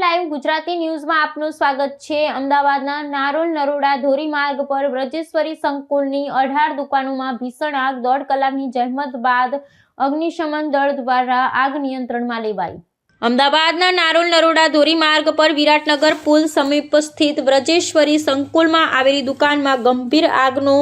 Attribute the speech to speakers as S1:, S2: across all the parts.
S1: Live Gujarati ન્યૂઝમાં આપનું સ્વાગત છે. અમદાવાદના નારોલ નરોડા ધોરીમાર્ગ પર વ્રજેશ્વરી સંકુલની અઢાર દુકાનોમાં ભીષણ આગ, દોઢ કલાકની જહેમત બાદ અગ્નિશમન દળ દ્વારા આગ નિયંત્રણમાં લેવાઈ. અમદાવાદના નારોલ નરોડા ધોરીમાર્ગ પર વિરાટનગર પુલ સમીપ સ્થિત વ્રજેશ્વરી સંકુલમાં આવેલી દુકાનમાં ગંભીર આગનો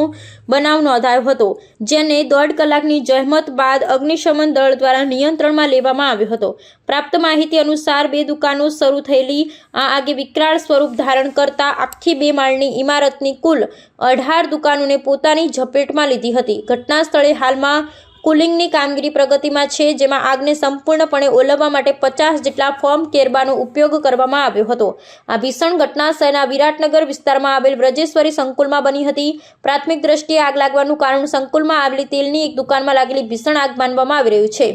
S1: બનાવ નોંધાયો હતો, જેને દોઢ કલાકની જહેમત બાદ અગ્નિશમન દળ દ્વારા નિયંત્રણમાં લેવામાં આવ્યો હતો. પ્રાપ્ત માહિતી અનુસાર, બે દુકાનો શરૂ થયેલી આ આગે વિકરાળ સ્વરૂપ ધારણ કરતા આખી બે માળની ઇમારતની કુલ અઢાર દુકાનોને પોતાની ઝપેટમાં લીધી હતી. ઘટના સ્થળે હાલમાં કુલિંગની કામગીરી પ્રગતિમાં છે, જેમાં આગને સંપૂર્ણપણે ઓલવવા માટે પચાસ જેટલા ફોર્મ કેરબાનો ઉપયોગ કરવામાં આવ્યો હતો. આ ભીષણ ઘટના શહેરના વિરાટનગર વિસ્તારમાં આવેલ વ્રજેશ્વરી સંકુલમાં બની હતી. પ્રાથમિક દ્રષ્ટિએ આગ લાગવાનું કારણ સંકુલમાં આવેલી તેલની એક દુકાનમાં લાગેલી ભીષણ આગ માનવામાં આવી રહ્યું છે.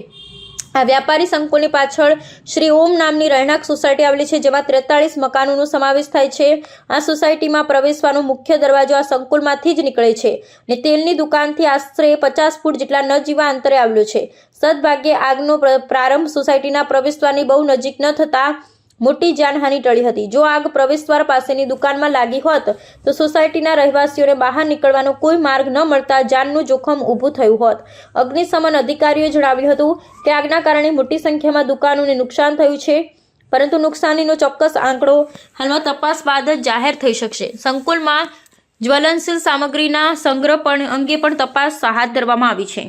S1: આ વ્યાપારી સંકુલની પાછળ શ્રી ઓમ નામની રહેણાંક સોસાયટી આવેલી છે, જેમાં ત્રેતાળીસ મકાનોનો સમાવેશ થાય છે. આ સોસાયટીમાં પ્રવેશવાનો મુખ્ય દરવાજો આ સંકુલમાંથી જ નીકળે છે અને તેલની દુકાનથી આશરે પચાસ ફૂટ જેટલા નજીવા અંતરે આવેલો છે. સદભાગ્યે આગનો પ્ર- પ્રારંભ સોસાયટીના પ્રવેશદ્વારની બહુ નજીક ન થતાં મોટી જાનહાનિ ટળી હતી. જો આગ પ્રવેશદ્વાર પાસેની દુકાનમાં લાગી હોત, તો સોસાયટીના રહેવાસીઓને બહાર નીકળવાનો કોઈ માર્ગ ન મળતા જાનનું જોખમ ઊભું થયું હોત. અગ્નિશમન અધિકારીઓએ જણાવ્યું હતું કે, આગના કારણે મોટી સંખ્યામાં દુકાનોને નુકસાન થયું છે, પરંતુ નુકસાનીનો ચોક્કસ આંકડો હાલમાં તપાસ બાદ જ જાહેર થઈ શકશે. સંકુલમાં જ્વલનશીલ સામગ્રીના સંગ્રહ પણ અંગે પણ તપાસ હાથ ધરવામાં આવી છે.